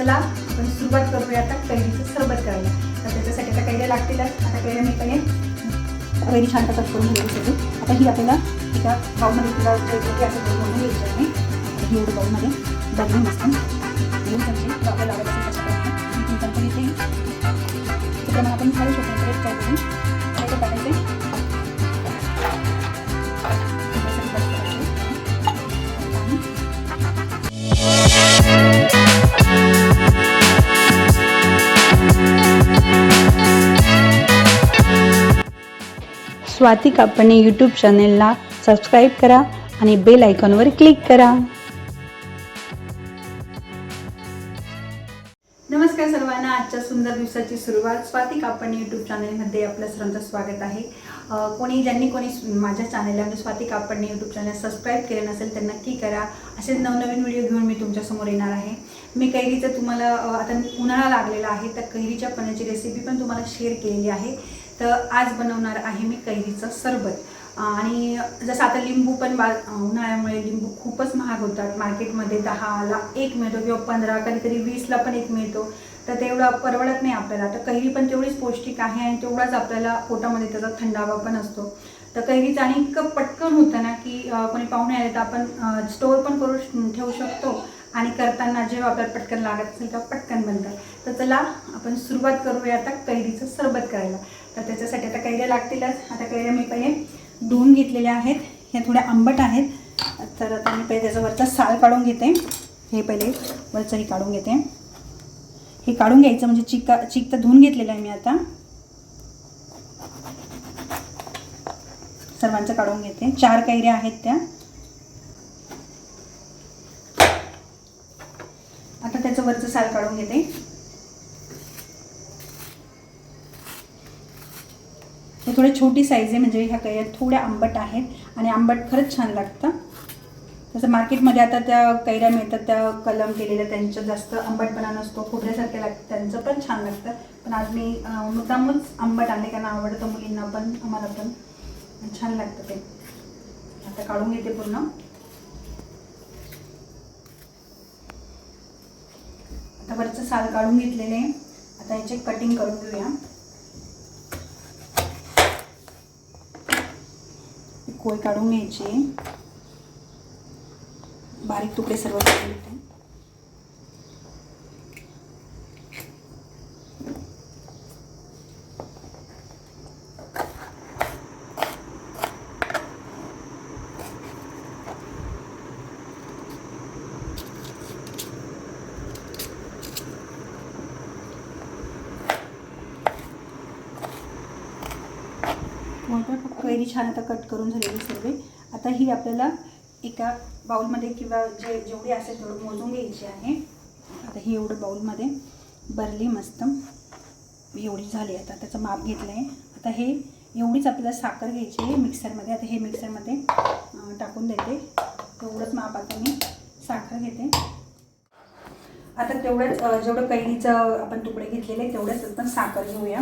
चला आपण सुरुवात करूया आता कैरीचं सरबत करायला. तर त्याच्यासाठी आता कैऱ्या लागतीलच आता कैऱ्या मी पहिले कैरी छान कट करून घ्यायसाठी आता ही आपल्याला एका बाऊमध्ये तिला वेगवेगळी असं करून म्हणून घ्यायची आहे. आता ही एवढं बाऊलमध्ये बदलू मस्त. दोन चमचे आपल्याला लागत स्वाती कापणे यूट्यूब चॅनेलला सबस्क्राईब करा आणि बेल आयकॉनवर क्लिक करा. नमस्कार सर्वांना आजच्या सुंदर दिवसाची सुरुवात स्वाती कापण यूट्यूब चॅनलमध्ये आपलं सर्वांचं स्वागत आहे. कोणी ज्यांनी कोणी माझ्या चॅनलला म्हणजे Swati Kapadne YouTube channel subscribe केले नसेल तर नक्की करा. असे नवनवीन व्हिडिओ घेऊन मी तुमच्यासमोर येणार आहे. मी कैरीचं तुम्हाला आता उन्हाळा लागलेला आहे तर कैरीच्या पण्याची रेसिपी पण तुम्हाला शेअर केलेली आहे. तर आज बनवणार आहे मी कैरीचं सरबत. आणि जसं आता लिंबू पण बा उन्हाळ्यामुळे लिंबू खूपच महाग होतात. मार्केटमध्ये दहाला एक मिळतो किंवा पंधरा कधीतरी वीसला पण एक मिळतो. तर तेवढं परवडत नाही आपल्याला. तर कैरी पण तेवढीच पौष्टिक आहे आणि तेवढाच आपल्याला पोटामध्ये त्याचा थंडावा पण असतो. तर कैरीचं आणि इतकं पटकन होतं ना की कोणी पाहुणे आले तर आपण स्टोअर पण करू ठेवू शकतो. आणि करताना जेव्हा आपल्याला पटकन लागत असेल तेव्हा पटकन बनतात तर चला आपण सुरुवात करूया आता कैरीचं सरबत करायला. तर त्याच्यासाठी आता कैऱ्या लागतीलच आता कैऱ्या मी पहिले धुवून घेतलेल्या आहेत. ह्या थोड्या आंबट आहेत. तर आता मी पहिले त्याचा वरचा साल काढून घेते. हे पहिले वरचं हे काढून घेते. हे काढून घ्यायचं म्हणजे चिका चिक तर धुवून घेतलेलं आहे मी आता. सर्वांचं काढून घेते. चार कैऱ्या आहेत त्या. आता त्याचं वरचं साल काढून घेते. हे थोडे छोटी साईज आहे म्हणजे ह्या कैऱ्या थोड्या आंबट आहेत आणि आंबट खरंच छान लागतं. तसं मार्केटमध्ये आता त्या कैऱ्या मिळतात त्या कलम केलेल्या त्यांचं जास्त आंबटपणा नसतो खोबऱ्यासारख्या लागतं त्यांचं पण छान लागतं. पण आज मी मुद्दामच आंबट आणले कारण आवडतं मुलींना पण आम्हाला पण. छान लागतं ते. आता काढून घेते पूर्ण. आता वरचं साल काढून घेतलेले आता याचे कटिंग करून घेऊया. कोय काढून घ्यायची. बारीक तुकडे सर्व करून घेते. कैरी छान आता कट करून झालेली सर्व आता ही आपल्याला एका बाउलमध्ये किंवा जे जेवढी असेल तेवढं मोजून घ्यायची आहे. आता ही एवढं बाउलमध्ये भरली मस्त. एवढी झाली आता त्याचं माप घेतलं आहे आता हे एवढीच आपल्याला साखर घ्यायची आहे मिक्सरमध्ये. आता हे मिक्सरमध्ये टाकून देते. तेवढंच माप आता मी साखर घेते. आता तेवढंच जेवढं कैरीचं आपण तुकडे घेतलेले तेवढंच आपण साखर घेऊया.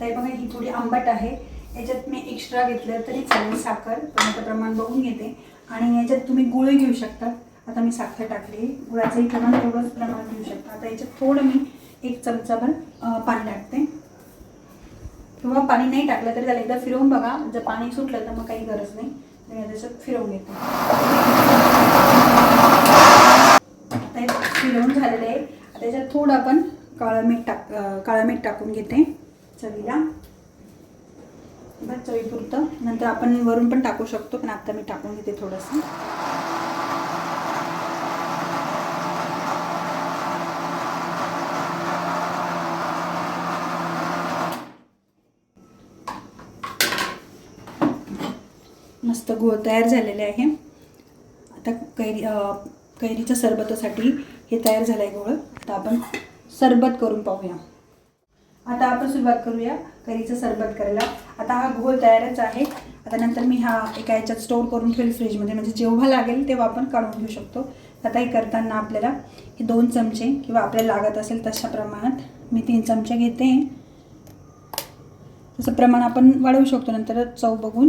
ताई हे बघा ही थोडी आंबट आहे. याच्यात मी एक्स्ट्रा घेतलं तरी चालेल साखर पण आता प्रमाण बघून घेते. आणि याच्यात तुम्ही गुळ घेऊ शकता. आता मी साखर टाकली. गुळाचंही प्रमाण तेवढंच प्रमाण घेऊ शकता. आता याच्यात थोडं मी एक चमचाभर पाणी टाकते. किंवा पाणी नाही टाकलं तरी त्याला एकदा फिरवून बघा. जर पाणी सुटलं तर मग काही गरज नाही. मी त्याच्यात फिरवून घेते आता हे फिरवून झालेलं आहे आता त्याच्यात थोडं आपण काळं मीठ टाक काळं मीठ टाकून घेते चवीला. बस चवीपुरतं. नंतर आपण वरून पण टाकू शकतो पण आत्ता मी टाकून घेते थोडंसं. मस्त गुळ तयार झालेले आहे. आता कैरी कैरीच्या सरबतासाठी हे तयार झालं आहे गोळ. आता आपण सरबत करून पाहूया. आता आपण सुरुवात करूया करीचं सरबत करायला. आता हा घोल तयारच आहे. आता नंतर मी हा एका याच्यात स्टोअर करून ठेवेल फ्रीजमध्ये म्हणजे जेव्हा लागेल तेव्हा आपण काढून घेऊ शकतो. आता हे करताना आपल्याला हे दोन चमचे किंवा आपल्याला लागत असेल तशा प्रमाणात मी तीन चमचे घेते. तसं प्रमाण आपण वाढवू शकतो. नंतर चव बघून.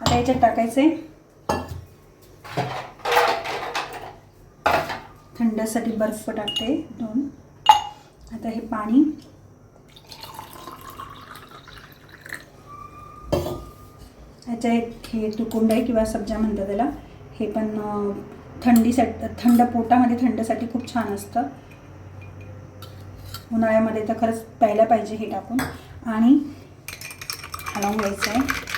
आता याच्यात टाकायचं आहे त्यासाठी बर्फ टाकते दोन. आता हे पाणी. ह्याच्या एक हे तुकुंडाई किंवा सब्जा म्हणतात त्याला. हे पण थंडीसाठी थंड पोटामध्ये थंडसाठी खूप छान असतं. उन्हाळ्यामध्ये तर खरंच प्यायला पाहिजे हे टाकून. आणि हलवून घ्यायचं आहे.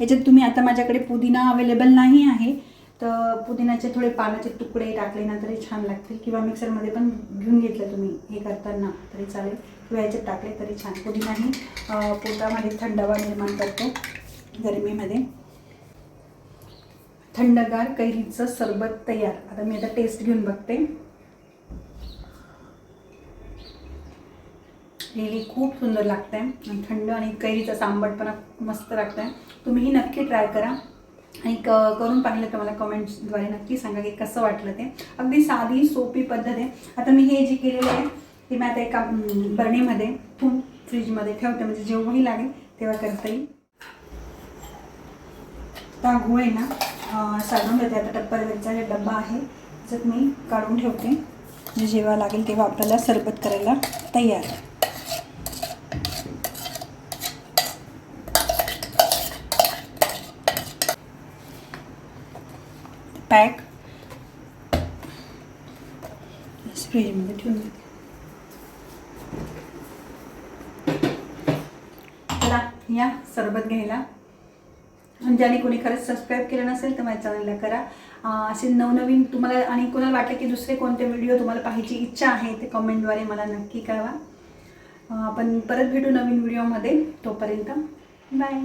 याच्यात तुम्ही आता माझ्याकडे पुदिना अवेलेबल नाही आहे तर पुदिनाचे थोडे पानाचे तुकडे टाकले ना तरी छान लागतील. किंवा मिक्सरमध्ये पण घेऊन घेतलं तुम्ही हे करताना तरी चालेल. किंवा याच्यात टाकले तरी छान. पुदिनाही पोटामध्ये थंडावा निर्माण करतो गरमीमध्ये. थंडगार कैरीचं सरबत तयार. आता मी आता टेस्ट घेऊन बघते. हे खूप सुंदर लागतं आहे थंड आणि कैरीचा सांबटपणा मस्त लागतं आहे तुम्हीही नक्की ट्राय करा. आणि क करून पाहिलं तर मला कमेंट्सद्वारे नक्की सांगा की कसं वाटलं ते. अगदी साधी सोपी पद्धत आहे. आता मी हे जे केलेलं आहे ते मी आता एका बरणीमध्ये ठेवून फ्रीजमध्ये ठेवते. म्हणजे जेव्हाही लागेल तेव्हा करता येईल. आता गुळ आहे ना साधून देते. आता टप्परवेलचा जे डब्बा आहे त्याच्यात मी काढून ठेवते. म्हणजे जेव्हा लागेल तेव्हा आपल्याला सरबत करायला तयार. आहे पॅक. फ्रीजमध्ये ठेवून देते. चला या सरबत घ्यायला. आणि ज्याने कोणी खरंच सबस्क्राईब केलं नसेल तर माझ्या चॅनलला करा. असे नवनवीन तुम्हाला आणि कोणाला वाटलं की दुसरे कोणते व्हिडिओ तुम्हाला पाहायची इच्छा आहे ते कमेंटद्वारे मला नक्की कळवा. आपण परत भेटू नवीन व्हिडिओमध्ये तोपर्यंत बाय